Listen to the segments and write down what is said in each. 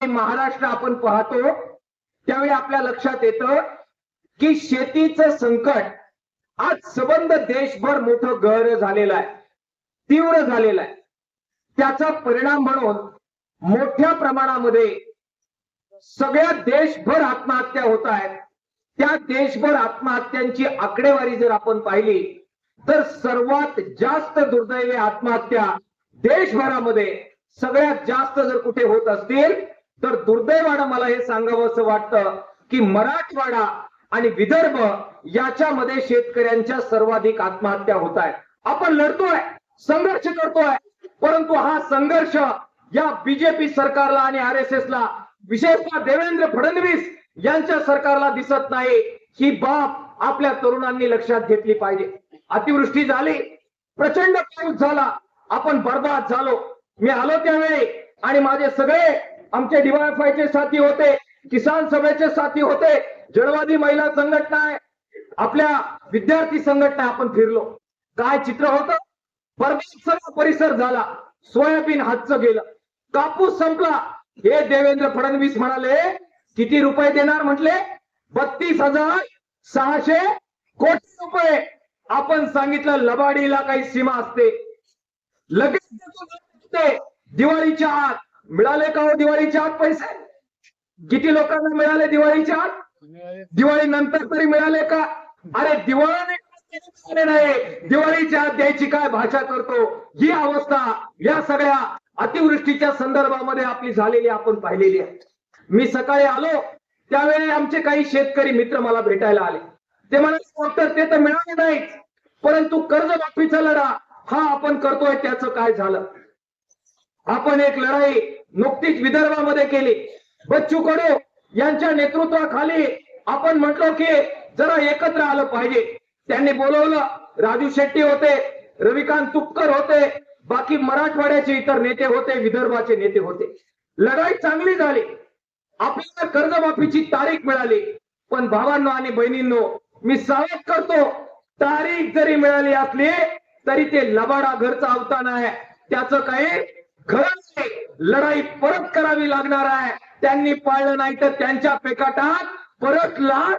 महाराष्ट्र आपण पाहतो त्यावेळी आपल्या लक्षात येतं की शेतीचं संकट आज सबंध देशभर मोठं गहर झालेलं आहे तीव्र झालेलं आहे. त्याचा परिणाम म्हणून मोठ्या प्रमाणामध्ये सगळ्या देशभर आत्महत्या होत आहेत. त्या देशभर आत्महत्यांची आकडेवारी जर आपण पाहिली तर सर्वात जास्त दुर्दैवी आत्महत्या देशभरामध्ये सगळ्यात जास्त जर कुठे होत असतील तर दुर्दैवानं मला हे सांगावं असं वाटतं की मराठवाडा आणि विदर्भ याच्यामध्ये शेतकऱ्यांच्या सर्वाधिक आत्महत्या होत आहेत. आपण लढतोय संघर्ष करतोय परंतु हा संघर्ष या बीजेपी सरकारला आणि आर एस विशेषतः देवेंद्र फडणवीस यांच्या सरकारला दिसत नाही. ही बाब आपल्या तरुणांनी लक्षात घेतली पाहिजे. अतिवृष्टी झाली प्रचंड पाऊस झाला आपण बर्बाद झालो. मी आलो त्यावेळी आणि माझे सगळे आमचे डीवायफायचे साथी होते किसान सभेचे साथी होते जळवादी महिला संघटना आहे आपल्या विद्यार्थी संघटना आपण फिरलो. काय चित्र होत? परिसर झाला सोयाबीन हातचं गेलं. कापूस संपला. हे देवेंद्र फडणवीस म्हणाले किती रुपये देणार म्हटले? बत्तीस हजार सहाशे कोटी रुपये. आपण सांगितलं लबाडीला काही सीमा असते. लगेच दिवाळीच्या आत मिळाले का हो दिवाळीच्या आत पैसे? किती लोकांना मिळाले दिवाळीच्या आत? दिवाळी नंतर तरी मिळाले का? अरे दिवाळी मिळाले नाही. दिवाळीच्या आत द्यायची काय भाषा करतो? ही अवस्था या सगळ्या अतिवृष्टीच्या संदर्भामध्ये आपली झालेली आपण पाहिलेली आहे. मी सकाळी आलो. त्यावेळी आमचे काही शेतकरी मित्र मला भेटायला आले. ते म्हणाले डॉक्टर ते तर मिळाले नाहीत. परंतु कर्जमाफीचा लढा हा आपण करतोय त्याचं काय झालं? आपण एक लढाई नुकतीच विदर्भामध्ये केली. बच्चू कडू यांच्या नेतृत्वाखाली आपण म्हटलो की जरा एकत्र आलं पाहिजे. त्यांनी बोलवलं राजू शेट्टी होते रविकांत तुपकर होते बाकी मराठवाड्याचे इतर नेते होते विदर्भाचे नेते होते. लढाई चांगली झाली. आपल्याला कर्जमाफीची तारीख मिळाली. पण भावांनो आणि बहिणींनो मी सावध करतो. तारीख जरी मिळाली असली तरी ते लबाडा घरचा अवतान आहे त्याचं काही खरं लढाई परत करावी लागणार आहे. त्यांनी पाळलं नाही तर त्यांच्या पेकाटात परत लाट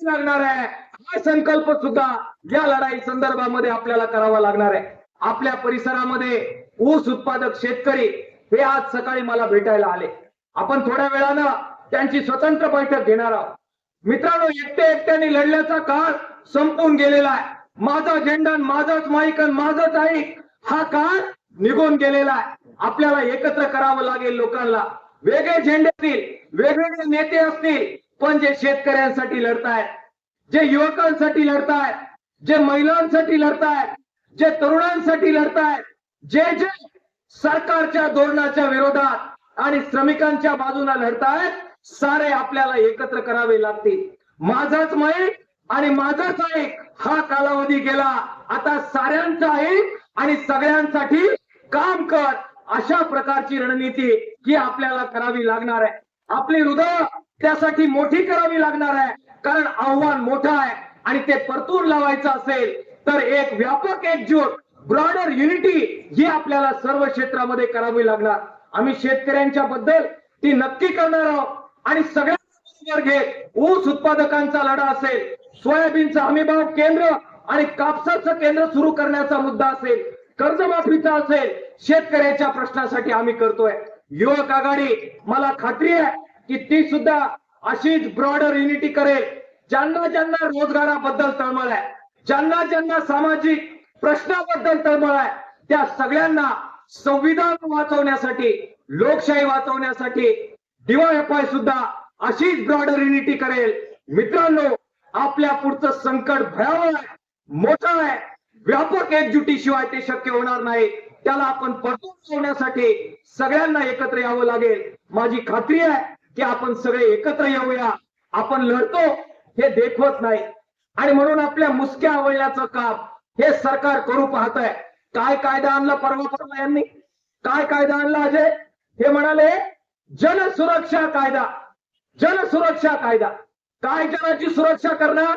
लागणार आहे. हा संकल्प सुद्धा या लढाई संदर्भामध्ये आपल्याला करावा लागणार आहे. आपल्या परिसरामध्ये ऊस उत्पादक शेतकरी हे आज सकाळी मला भेटायला आले. आपण थोड्या वेळानं त्यांची स्वतंत्र बैठक घेणार आहोत. मित्रांनो एकटे एकट्याने लढल्याचा काळ संपून गेलेला आहे. माझा झेंडा माझाच माईक आणि माझाच ऐक हा काळ निघून गेलेला आहे. आपल्याला एकत्र करावं लागेल लोकांना. वेगळे झेंडे असतील वेगवेगळे नेते असतील पण जे शेतकऱ्यांसाठी लढतायत जे युवकांसाठी लढतायत जे महिलांसाठी लढतायत जे तरुणांसाठी लढतायत जे जे सरकारच्या धोरणाच्या विरोधात आणि श्रमिकांच्या बाजूला लढतायत सारे आपल्याला एकत्र करावे लागतील. माझाच माईक आणि माझाच ऐक हा कालावधी गेला. आता साऱ्यांचा ऐक आणि सगळ्यांसाठी काम कर. अशा प्रकारची रणनीती ही आपल्याला करावी लागणार आहे. आपली हृदय त्यासाठी मोठी करावी लागणार आहे. कारण आव्हान मोठं आहे. आणि ते परतून लावायचं असेल तर एक व्यापक एकजूट ब्रॉडर युनिटी ही आपल्याला सर्व क्षेत्रामध्ये करावी लागणार. आम्ही शेतकऱ्यांच्या बद्दल ती नक्की करणार आहोत. आणि सगळ्या घेत ऊस उत्पादकांचा लढा असेल सोयाबीनचा हमीभाव केंद्र आणि कापसाचं केंद्र सुरू करण्याचा मुद्दा असेल कर्जमाफीचा असेल शेतकऱ्याच्या प्रश्नासाठी आम्ही करतोय. युवक आघाडी मला खात्री आहे की ती सुद्धा अशीच ब्रॉडर युनिटी करेल ज्यांना ज्यांना रोजगाराबद्दल तळमळ आहे ज्यांना ज्यांना सामाजिक प्रश्नाबद्दल तळमळ आहे त्या सगळ्यांना संविधान वाचवण्यासाठी लोकशाही वाचवण्यासाठी डीवायएफआय सुद्धा अशीच ब्रॉडर युनिटी करेल. मित्रांनो आपल्या पुढचं संकट भयावह आहे मोठं आहे. व्यापक एकजुटीशिवाय ते शक्य होणार नाही. त्याला आपण पटवून ठेवण्यासाठी सगळ्यांना एकत्र यावं लागेल. माझी खात्री आहे की आपण सगळे एकत्र येऊया. आपण लढतो हे देखवत नाही. आणि म्हणून आपल्या मुसक्या आवडण्याचं काम हे सरकार करू पाहत आहे काय कायदा आणला परवा परवा यांनी? काय कायदा आणला अजय? हे म्हणाले जन सुरक्षा कायदा. जन सुरक्षा कायदा. काय जनाची सुरक्षा करणार?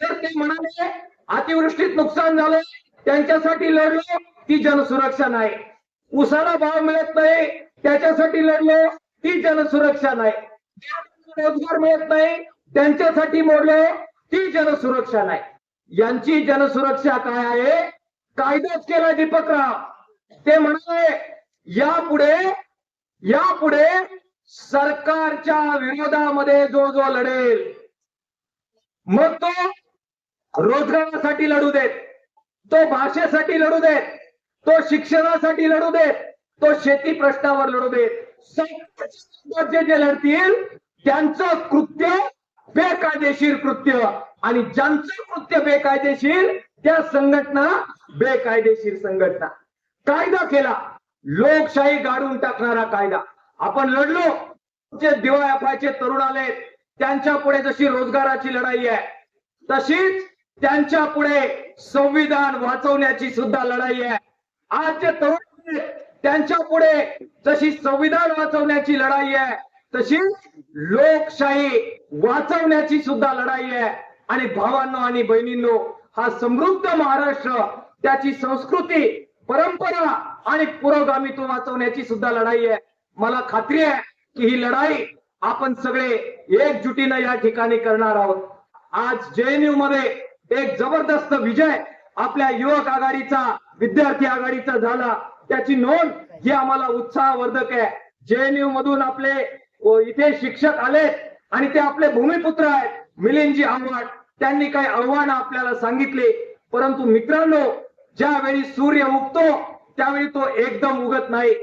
तर ते म्हणाले अतिवृष्टीत नुकसान झालं त्यांच्यासाठी लढलो ती जनसुरक्षा नाही. उसाला भाव मिळत नाही त्याच्यासाठी लढलो ती जनसुरक्षा नाही. रोजगार मिळत नाही त्यांच्यासाठी मोडले ती जनसुरक्षा नाही. यांची जनसुरक्षा काय आहे? कायदाच केला दीपकराव. ते म्हणाले यापुढे यापुढे सरकारच्या विरोधामध्ये जो जो लढेल मग तो रोजगारासाठी लढू देत तो भाषेसाठी लढू देत तो शिक्षणासाठी लढू देत तो शेती प्रश्नावर लढू देत. जे जे लढतील त्यांचं कृत्य बेकायदेशीर कृत्य आणि ज्यांचं कृत्य बेकायदेशीर त्या संघटना बेकायदेशीर संघटना. कायदा केला. लोकशाही गाडून टाकणारा कायदा. आपण लढलो. जे दिवाळ्यापायचे तरुण आले त्यांच्या पुढे जशी रोजगाराची लढाई आहे तशीच त्यांच्या पुढे संविधान वाचवण्याची सुद्धा लढाई आहे. आज जे तरुण त्यांच्या पुढे जशी संविधान वाचवण्याची लढाई आहे तशी लोकशाही वाचवण्याची सुद्धा लढाई आहे. आणि भावांनो आणि बहिणींनो हा समृद्ध महाराष्ट्र त्याची संस्कृती परंपरा आणि पुरोगामीतून वाचवण्याची सुद्धा लढाई आहे. मला खात्री आहे की ही लढाई आपण सगळे एकजुटीनं या ठिकाणी करणार आहोत. आज जेएनयू मध्ये एक जबरदस्त विजय आपल्या युवक आघाडीचा विद्यार्थी आघाडीचा झाला. त्याची नोंद ही आम्हाला उत्साहवर्धक आहे. जेएनयू मधून आपले इथे शिक्षक आले आणि ते आपले भूमिपुत्र आहेत मिलिंदजी आव्हाड. त्यांनी काही आव्हानं आपल्याला सांगितले. परंतु मित्रांनो ज्यावेळी सूर्य उगतो त्यावेळी तो एकदम उगत नाही.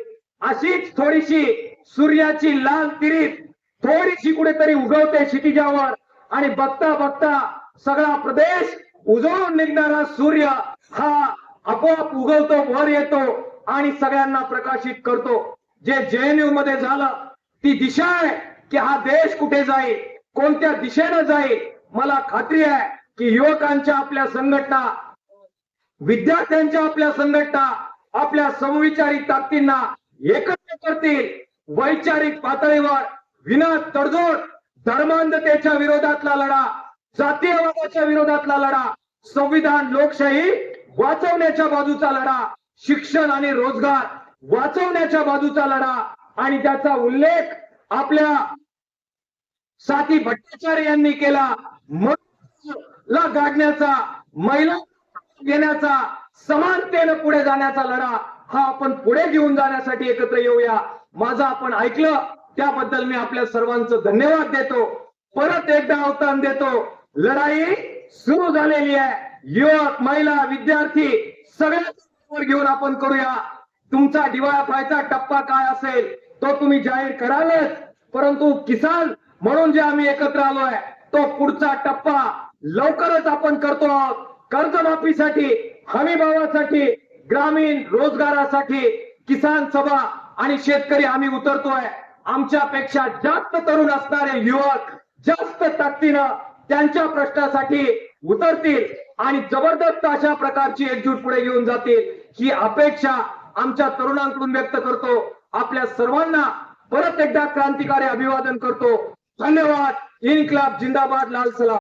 अशीच थोडीशी सूर्याची लाल तिरीत थोडीशी कुठेतरी उगवते क्षितिजावर. आणि बघता बघता सगळा प्रदेश उजळून निघणारा सूर्य हा आपोआप उगवतो वर येतो आणि सगळ्यांना प्रकाशित करतो. जे जेएनयू मध्ये झालं ती दिशा आहे की हा देश कुठे जाईल कोणत्या दिशेनं जाईल मला खात्री आहे की युवकांच्या आपल्या संघटना विद्यार्थ्यांच्या आपल्या संघटना आपल्या समविचारी ताकदींना एकत्र करतील. वैचारिक पातळीवर विना तडजोड धर्मांधतेच्या विरोधातला लढा जातीयवादाच्या विरोधातला लढा संविधान लोकशाही वाचवण्याच्या बाजूचा लढा शिक्षण आणि रोजगार वाचवण्याच्या बाजूचा लढा आणि त्याचा उल्लेख आपल्या साथी भट्टाचार्य यांनी केला. ला गाडण्याचा महिला घेण्याचा समानतेनं पुढे जाण्याचा लढा हा आपण पुढे घेऊन जाण्यासाठी एकत्र येऊया. माझं आपण ऐकलं त्याबद्दल मी आपल्या सर्वांचं धन्यवाद देतो. परत एकदा अवतान देतो. लढाई सुरू झालेली आहे. युवक महिला विद्यार्थी सगळ्या घेऊन आपण करूया. तुमचा दिवाळापायचा टप्पा काय असेल तो तुम्ही जाहीर करालच. परंतु किसान म्हणून जे आम्ही एकत्र आलोय तो पुढचा टप्पा लवकरच आपण करतो आहोत. कर्जमाफीसाठी हमी भावासाठी ग्रामीण रोजगारासाठी किसान सभा आणि शेतकरी आम्ही उतरतोय. आमच्यापेक्षा जास्त तरुण असणारे युवक जास्त ताकदीनं त्यांच्या प्रश्नासाठी उतरतील आणि जबरदस्त अशा प्रकारची एकजूट पुढे घेऊन जातील ही अपेक्षा आमच्या तरुणांकडून व्यक्त करतो. आपल्या सर्वांना परत एकदा क्रांतिकारी अभिवादन करतो. धन्यवाद. इन्क्लाब जिंदाबाद लाल सलाम.